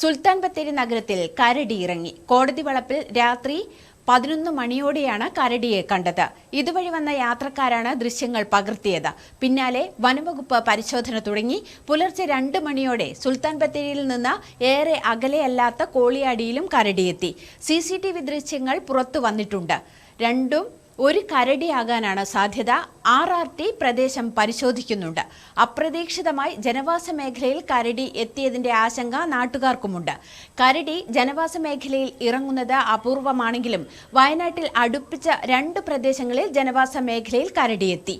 സുൽത്താൻ ബത്തേരി നഗരത്തിൽ കരടി ഇറങ്ങി കോടതി വളപ്പിൽ രാത്രി പതിനൊന്ന് മണിയോടെയാണ് കരടിയെ കണ്ടത്. ഇതുവഴി വന്ന യാത്രക്കാരാണ് ദൃശ്യങ്ങൾ പകർത്തിയത്. പിന്നാലെ വനംവകുപ്പ് പരിശോധന തുടങ്ങി. പുലർച്ചെ രണ്ട് മണിയോടെ സുൽത്താൻ ബത്തേരിയിൽ നിന്ന് ഏറെ അകലെയല്ലാത്ത കോളിയാടിയിലും കരടിയെത്തി. സി സി ടി വി ദൃശ്യങ്ങൾ പുറത്തു വന്നിട്ടുണ്ട്. രണ്ടും ഒരു കരടിയാകാനാണ് സാധ്യത. ആർ ആർ ടി പ്രദേശം പരിശോധിക്കുന്നുണ്ട്. അപ്രതീക്ഷിതമായി ജനവാസ മേഖലയിൽ കരടി എത്തിയതിന്റെ ആശങ്ക നാട്ടുകാർക്കുമുണ്ട്. കരടി ജനവാസ മേഖലയിൽ ഇറങ്ങുന്നത് അപൂർവമാണെങ്കിലും വയനാട്ടിൽ അടുപ്പിച്ച രണ്ട് പ്രദേശങ്ങളിൽ ജനവാസ മേഖലയിൽ കരടിയെത്തി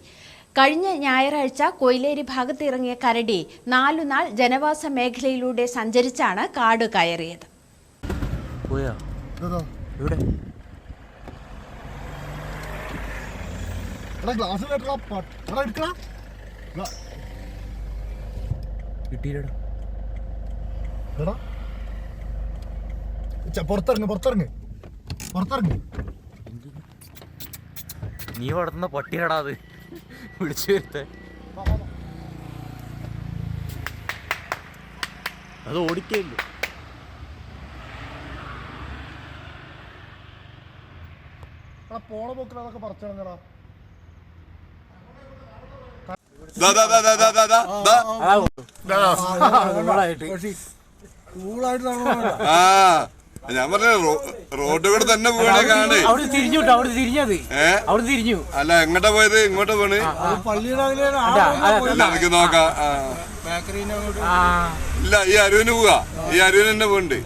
കഴിഞ്ഞ ഞായറാഴ്ച കൊയിലേരി ഭാഗത്ത് ഇറങ്ങിയ കരടി നാലുനാൾ ജനവാസ മേഖലയിലൂടെ സഞ്ചരിച്ചാണ് കാട് കയറിയത്. എടാ ഗ്ലാസ് കേട്ടടാ പട്ട് എടാ എടുക്കടാ. കിട്ടിയില്ലടാ. എടാ. പുറത്തിറങ്ങ് പുറത്തിറങ്ങ്. പുറത്തിറങ്ങ്. നീ വളർത്തുന്ന പട്ടിയാടാ അത്. വിളിച്ചു വരുത്തേ. അത് ഓടിക്കയില്ല എടാ പോണ പോക്കിൽ അതൊക്കെ പറിച്ചിറങ്ങടാ ഞാൻ പറഞ്ഞ റോഡ് കൂടെ തന്നെ പോകണേ കാണ് അവിടെ തിരിഞ്ഞു അവിടെ തിരിഞ്ഞത് അവിടെ തിരിഞ്ഞു അല്ല എങ്ങോട്ടാ പോയത് ഇങ്ങോട്ട് പോണ് നമുക്ക് നോക്കാം ഇല്ല ഈ അരുവിന് പോവാ ഈ അരുവിന് തന്നെ പോണ്ട്